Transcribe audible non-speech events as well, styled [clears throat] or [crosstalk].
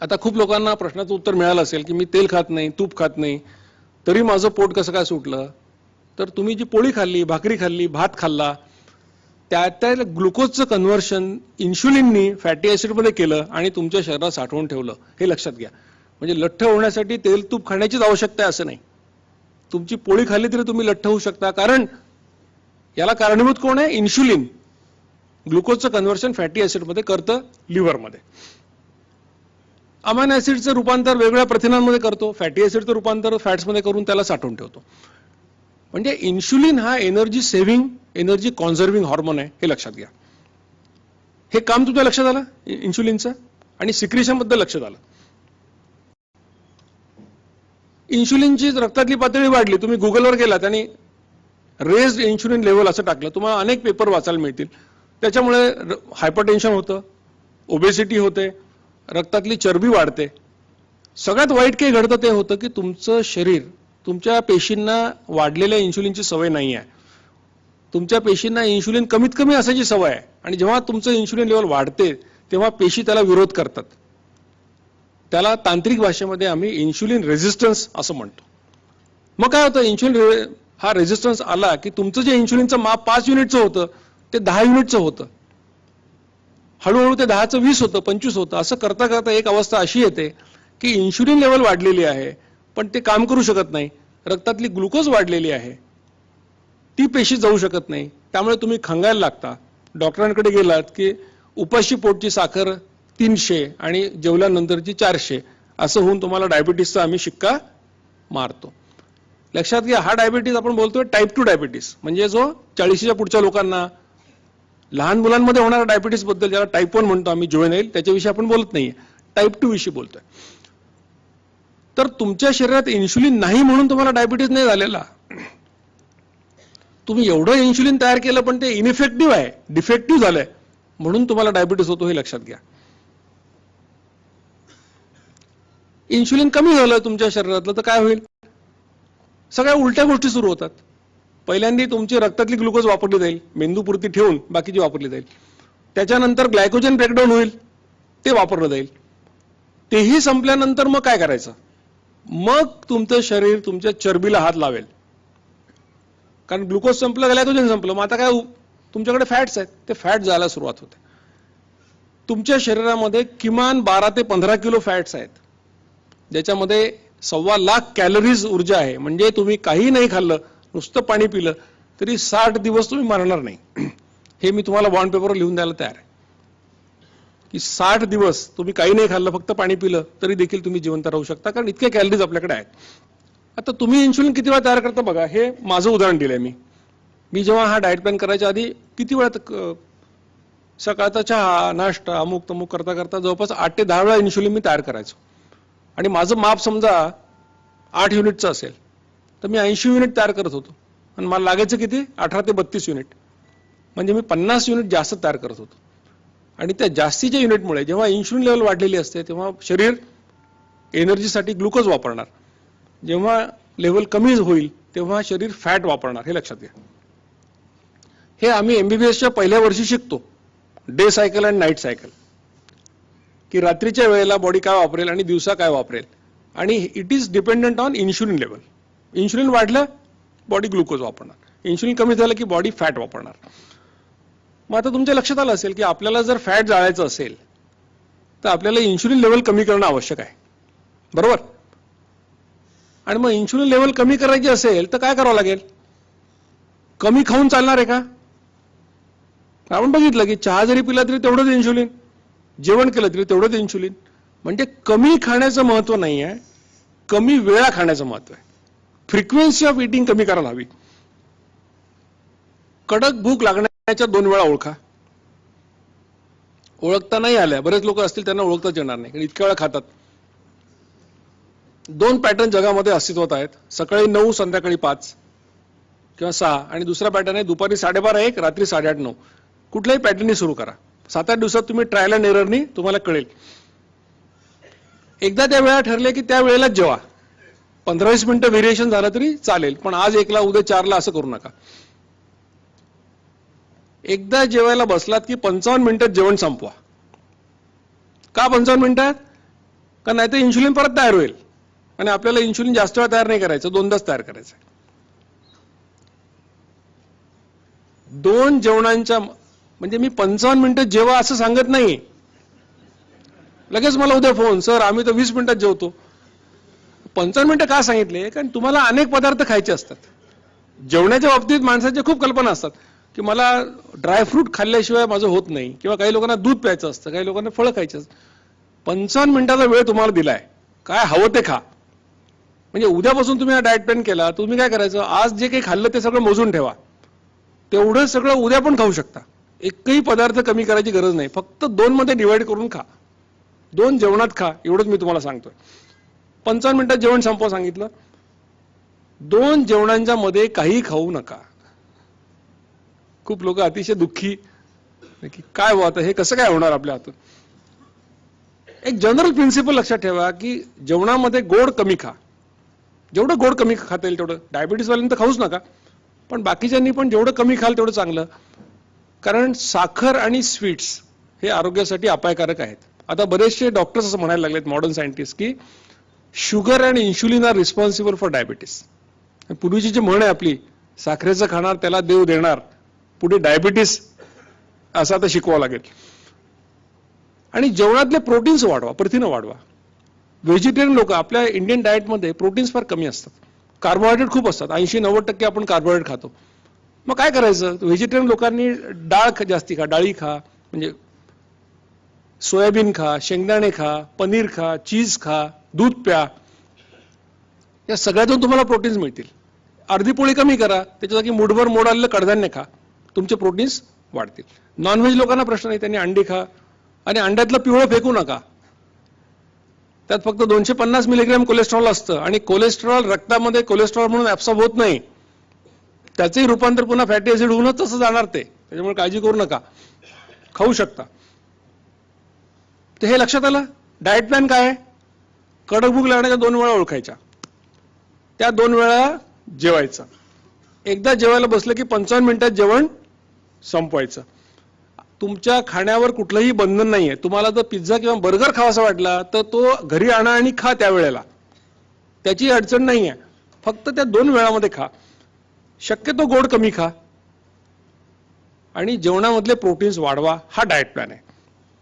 आता खूप लोकांना प्रश्नाचं उत्तर मिळालं असेल की मी तेल खात नाही तूप खात नाही तरी माझं पोट कसं काय सुटलं? तर तुम्ही जी पोळी खाल्ली भाकरी खाल्ली भात खाल्ला त्या त्या ग्लुकोजचं कन्व्हर्शन इन्शुलिननी फॅटी ॲसिडमध्ये केलं आणि तुमच्या शरीरात साठवून ठेवलं. हे लक्षात घ्या. म्हणजे लठ्ठ होण्यासाठी तेल तूप खाण्याचीच आवश्यकता आहे असं नाही. तुमची पोळी खाल्ली तरी तुम्ही लठ्ठ होऊ शकता. कारण याला कारणीभूत कोण आहे? इन्शुलिन. ग्लुकोजचं कन्व्हर्शन फॅटी ॲसिडमध्ये करतं लिव्हरमध्ये. अमायनो ॲसिडचं रूपांतर वेगवेगळ्या प्रथिनांमध्ये करतो फॅटी ॲसिडचं रूपांतर फॅट्समध्ये करून त्याला साठवून ठेवतो. म्हणजे इन्शुलिन हा energy saving energy conserving hormone आहे हे लक्षात घ्या. हे काम तुमच्या लक्षात आलं इन्शुलिनचं? आणि सिक्रिशनबद्दल लक्षात आलं. इन्शुलिनची रक्तातली पातळी वाढली तुम्ही गुगलवर गेलात आणि रेज इन्शुलिन लेवल असं टाकलं तुम्हाला अनेक पेपर वाचायला मिळतील. त्याच्यामुळे हायपरटेन्शन होतं ओबेसिटी होते रक्तातली चरबी वाढते. सगळ्यात वाईट काही घडतं ते होतं की तुमचं शरीर तुमच्या पेशींना वाढलेल्या इन्शुलिनची सवय नाही आहे. तुमच्या पेशींना इन्शुलिन कमीत कमी असायची सवय आहे. आणि जेव्हा तुमचं इन्शुलिन लेवल वाढते तेव्हा पेशी त्याला विरोध करतात. त्याला तांत्रिक भाषेमध्ये आम्ही इन्शुलिन रेझिस्टन्स असं म्हणतो. मग काय होतं? इन्शुलिन हा रेझिस्टन्स आला की तुमचं जे इन्शुलिनचं माप पाच युनिटचं होतं ते दहा युनिटचं होतं. हळूहळू ते दहाचं वीस होतं पंचवीस होतं. असं करता करता एक अवस्था अशी येते की इन्शुलिन लेवल वाढलेली आहे पण ते काम करू शकत नाही. रक्तातली ग्लुकोज वाढलेली आहे. ती पेशी जाऊ शकत नाही. त्यामुळे तुम्ही खंगायला लागता. डॉक्टरांकडे गेलात की उपाशी पोटची साखर तीनशे आणि जेवल्यानंतरची चारशे. असं होऊन तुम्हाला डायबिटीसचा आम्ही शिक्का मारतो. लक्षात घ्या हा डायबिटीस आपण बोलतोय टाईप टू डायबिटीस म्हणजे जो चाळीशीच्या पुढच्या लोकांना लहान मुलांमध्ये होणाऱ्या डायबिटीसबद्दल ज्याला टाईप वन म्हणतो आम्ही जुवेनाईल त्याच्याविषयी आपण बोलत नाहीये. टाईप टू विषयी बोलतोय. तर तुमच्या शरीरात इन्शुलिन नाही म्हणून तुम्हाला डायबिटीस नाही झालेला. तुम्ही एवढं इन्शुलिन तयार केलं पण ते इनइफेक्टिव्ह आहे डिफेक्टिव्ह झालंय म्हणून तुम्हाला डायबिटीस होतो हे लक्षात घ्या. इन्शुलिन कमी झालं तुमच्या शरीरातलं तर काय होईल? सगळ्या उलट्या गोष्टी सुरू होतात. पहिल्यांदा तुमची रक्तातली ग्लुकोज वापरली जाईल मेंदूपुरती ठेवून बाकीची वापरली जाईल. त्याच्यानंतर ग्लायकोजन ब्रेकडाऊन होईल ते वापरलं जाईल. तेही संपल्यानंतर मग काय करायचं? मग तुमचं शरीर तुमच्या चरबीला हात लावेल. कारण ग्लुकोज संपलं ग्लायकोजन संपलं मग आता काय तुमच्याकडे फॅट्स आहेत ते फॅट जायला सुरुवात होते. तुमच्या शरीरामध्ये किमान बारा ते पंधरा किलो फॅट्स आहेत. ज्याच्यामध्ये सव्वा लाख कॅलरीज ऊर्जा आहे. म्हणजे तुम्ही काही नाही खाल्लं नुसतं पाणी पिलं तरी साठ दिवस तुम्ही मरणार नाही. [clears throat] हे मी तुम्हाला बॉन्ड पेपरवर लिहून द्यायला तयार आहे. की साठ दिवस तुम्ही काही नाही खाल्लं फक्त पाणी पिलं तरी देखील तुम्ही जिवंत राहू शकता कारण इतके कॅलरीज आपल्याकडे आहेत. आता तुम्ही इन्शुलिन किती वेळा तयार करता बघा हे माझं उदाहरण दिलंय मी. मी जेव्हा हा डाएट प्लॅन करायच्या आधी किती वेळा सकाळचा चहा नाश्ता अमुक तमुक करता करता जवळपास आठ ते दहा वेळा इन्शुलिन मी तयार करायचो. आणि माझं माप समजा आठ युनिटचं असेल तर मी ऐंशी युनिट तयार करत होतो. आणि मला लागायचं किती? अठरा ते बत्तीस युनिट. म्हणजे मी पन्नास युनिट जास्त तयार करत होतो. आणि त्या जास्तीच्या युनिटमुळे जेव्हा इन्शुलिन लेवल वाढलेली असते तेव्हा शरीर एनर्जीसाठी ग्लुकोज वापरणार. जेव्हा लेवल कमी होईल तेव्हा शरीर फॅट वापरणार. हे लक्षात घ्या. हे आम्ही एमबीबीएसच्या पहिल्या वर्षी शिकतो. Day cycle and night cycle की रात्रीच्या वेळेला बॉडी काय वापरेल आणि दिवसा काय वापरेल. आणि it is dependent on insulin level insulin वाढलं बॉडी ग्लुकोज वापरणार. इन्शुलिन कमी झालं की बॉडी फॅट वापरणार. मग आता तुमच्या लक्षात आलं असेल की आपल्याला जर फॅट जाळायचं असेल तर आपल्याला इन्शुलिन लेवल कमी करणं आवश्यक आहे. बरोबर? आणि मग इन्शुलिन लेवल कमी करायची असेल तर काय करावं लागेल? कमी खाऊन चालणार आहे का? आपण बघितलं की चहा जरी पिला तरी तेवढंच इन्शुलिन जेवण केलं तरी तेवढंच इन्शुलिन. म्हणजे कमी खाण्याचं महत्त्व नाही आहे कमी वेळा खाण्याचं महत्त्व आहे. फ्रिक्वेन्सी ऑफ इटिंग कमी करायला हवी. कडक भूक लागण्याच्या दोन वेळा ओळखा. ओळखता नाही आल्या बरेच लोक असतील त्यांना ओळखताच येणार नाही कारण इतक्या वेळा खातात. दोन पॅटर्न जगामध्ये अस्तित्वात आहेत. सकाळी नऊ संध्याकाळी पाच किंवा सहा आणि दुसरा पॅटर्न आहे दुपारी साडेबारा एक रात्री साडेआठ नऊ. कुठल्याही पॅटर्ननी सुरू करा. सात आठ दिवसात तुम्ही ट्रायल अँड एररनी तुम्हाला कळेल. एकदा त्या वेळा ठरले की त्या वेळेलाच जेवा. पंधरा वीस मिनिटं व्हेरिएशन झालं तरी चालेल पण आज एकला उद्या चारला असं करू नका. एकदा जेवायला बसलात की पंचावन्न मिनिटात जेवण संपवा. का पंचावन्न मिनिटात? का नाही तर इन्शुलिन परत तयार होईल. आणि आपल्याला इन्शुलिन जास्त वेळा तयार नाही करायचं दोनदाच तयार करायचं दोन जेवणांच्या म्हणजे मी पंचावन्न मिनिटं जेवा असं सांगत नाही लगेच मला उद्या फोन सर आम्ही तर वीस मिनिटात जेवतो. पंचावन्न मिनिटं का सांगितले? कारण तुम्हाला अनेक पदार्थ खायचे असतात. जेवणाच्या बाबतीत माणसाच्या खूप कल्पना असतात की मला ड्रायफ्रूट खाल्ल्याशिवाय माझं होत नाही. किंवा काही लोकांना दूध प्यायचं असतं काही लोकांना फळं खायचं असतं. पंचावन्न मिनिटाचा वेळ तुम्हाला दिलाय. काय हवं ते खा. म्हणजे उद्यापासून तुम्ही हा डाएट प्लॅन केला तुम्ही काय करायचं? आज जे काही खाल्लं ते सगळं मोजून ठेवा. तेवढं सगळं उद्या पण खाऊ शकता. एकही पदार्थ कमी करायची गरज नाही. फक्त दोन मध्ये करून खा. दोन जेवणात खा. एवढंच मी तुम्हाला सांगतोय. पंचावन्न मिनिटात जेवण संपवा सांगितलं. दोन जेवणांच्या मध्ये काही खाऊ नका. खूप लोक अतिशय दुःखी की काय हो आता हे कसं काय होणार आपल्या हातून? एक जनरल प्रिन्सिपल लक्षात ठेवा की जेवणामध्ये गोड कमी खा. जेवढं गोड कमी खाता येईल तेवढं. डायबिटीसवाल्यांनी तर खाऊच नका पण बाकीच्यांनी पण जेवढं कमी खाल तेवढं चांगलं. कारण साखर आणि स्वीट्स हे आरोग्यासाठी अपायकारक आहेत. आता बरेचसे डॉक्टर्स असं म्हणायला लागलेत मॉडर्न सायंटिस्ट की sugar and insulin are responsible for diabetes पूर्वीची जी म्हण आहे आपली साखरेचं खाणार त्याला देव देणार पुढे डायबिटीस असं आता शिकवावं लागेल. आणि जेवणातले प्रोटीन्स वाढवा प्रथिनं वाढवा. व्हेजिटेरियन लोक आपल्या इंडियन डाएटमध्ये प्रोटीन्स फार कमी असतात. कार्बोहायड्रेट खूप असतात. ऐंशी नव्वद टक्के आपण कार्बोहायड्रेट खातो. मग काय करायचं? व्हेजिटेरियन लोकांनी डाळ जास्ती खा डाळी खा म्हणजे सोयाबीन खा शेंगदाणे खा पनीर खा चीज खा दूध प्या. या सगळ्यातून तुम्हाला प्रोटीन्स मिळतील. अर्धी पोळी कमी करा त्याच्या जागी मुठभर मोड आलेलं कडधान्य खा. तुमचे प्रोटीन्स वाढतील. नॉनव्हेज लोकांना प्रश्न नाही त्यांनी अंडी खा. आणि अंड्यातलं पिवळं फेकू नका. त्यात फक्त दोनशे पन्नास मिलीग्रॅम कोलेस्ट्रॉल असतं. आणि कोलेस्ट्रॉल रक्तामध्ये कोलेस्ट्रॉल म्हणून ऍब्सॉर्ब होत नाही. त्याचंही रूपांतर पुन्हा फॅटी ऍसिड होऊनच तसं जाणार ते. त्याच्यामुळे काळजी करू नका. खाऊ शकता. तर हे लक्षात आलं? डाएट प्लॅन काय आहे? कडक भूक लागण्याच्या दोन वेळा ओळखायच्या. त्या दोन वेळा जेवायचं. एकदा जेवायला बसलं की पंचावन्न मिनिटात जेवण संपवायचं. तुमच्या खाण्यावर कुठलंही बंधन नाही आहे तुम्हाला जर पिझ्झा किंवा बर्गर खावासा वाटला तर तो घरी आणा आणि खा त्या वेळेला. त्याची अडचण नाही आहे फक्त त्या दोन वेळामध्ये खा. शक्यतो गोड कमी खा. आणि जेवणामधले प्रोटीन्स वाढवा. हा डाएट प्लॅन आहे.